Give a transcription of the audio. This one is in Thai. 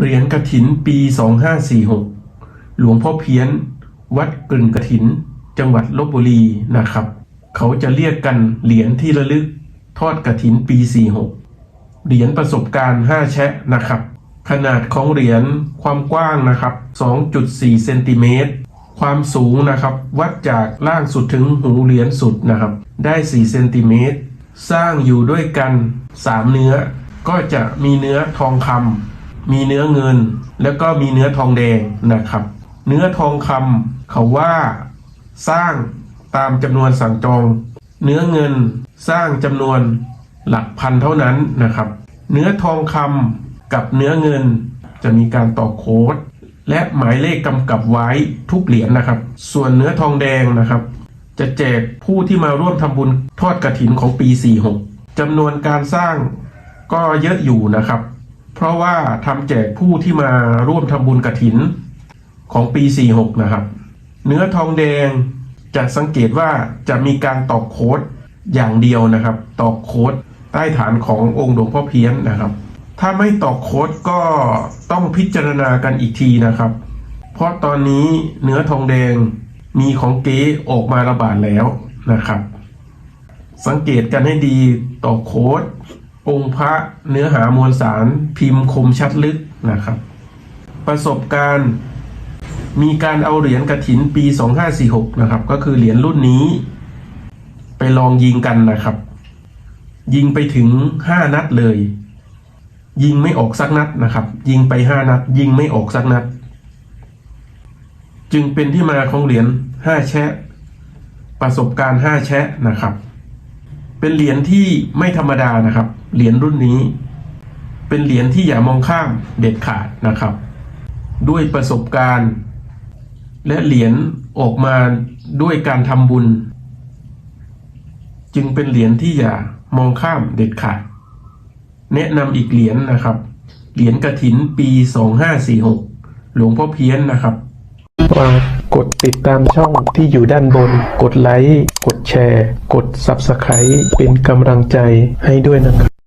เหรียญกระถินปี 2546 หลวงพ่อเพี้ยน วัดกลึงกระถิน จังหวัดลบบุรีนะครับ เขาจะเรียกกันเหรียญที่ระลึกทอดกระถินปี 46 เหรียญประสบการณ์ 5 แชะนะครับ ขนาดของเหรียญความกว้างนะครับ 2.4 เซนติเมตร ความสูงนะครับ วัดจากล่างสุดถึงหูเหรียญสุดนะครับ ได้ 4 เซนติเมตร สร้างอยู่ด้วยกัน 3 เนื้อ ก็จะมีเนื้อทองคำ มีเนื้อเงิน แล้วก็มีเนื้อทองแดงนะครับ เนื้อทองคำเขาว่าสร้างตามจำนวนสั่งจอง เนื้อเงินสร้างจำนวนหลักพันเท่านั้นนะครับ เนื้อทองคำกับเนื้อเงินจะมีการต่อโค้ดและหมายเลขกำกับไว้ทุกเหรียญนะครับ ส่วนเนื้อทองแดงนะครับ จะแจกผู้ที่มาร่วมทำบุญทอดกระถินของปี 46จำนวนการสร้างก็เยอะอยู่นะครับ เพราะว่าทำแจกผู้ที่มาร่วมทำบุญกระถินของปี 46 นะครับ เนื้อทองแดงจะสังเกตว่าจะมีการตอกโค้ดอย่างเดียวนะครับ ตอกโค้ดใต้ฐานขององค์หลวงพ่อเพี้ยนนะครับ ถ้าไม่ตอกโค้ดก็ต้องพิจารณากันอีกทีนะครับ เพราะตอนนี้เนื้อทองแดงมีของเก๊ออกมาระบาดแล้วนะครับ สังเกตกันให้ดีต่อโค้ด องค์พระเนื้อหามวลสารพิมพ์คมชัดลึกนะครับ ประสบการณ์มีการเอาเหรียญกระถินปี 2546 นะครับ ก็คือเหรียญรุ่นนี้ ไปลองยิงกันนะครับ ยิงไปถึง 5 นัดเลย ยิงไม่ออกสักนัดนะครับ ยิงไป 5 นัด ยิงไม่ออกสักนัด จึงเป็นที่มาของเหรียญ5แชะ ประสบการณ์ 5 แชะนะครับ เป็นเหรียญที่ไม่ธรรมดานะครับ เหรียญรุ่นนี้ เป็นเหรียญที่อย่ามองข้ามเด็ดขาดนะครับ ด้วยประสบการณ์ และเหรียญออกมาด้วยการทำบุญ จึงเป็นเหรียญที่อย่ามองข้ามเด็ดขาด แนะนำอีกเหรียญนะครับ เหรียญกระถินปี 2546 หลวงพ่อเพี้ยนนะครับ กดติดตามช่องที่อยู่ด้านบน กดไลค์ กดแชร์ กด Subscribe เป็นกำลังใจให้ด้วยนะครับ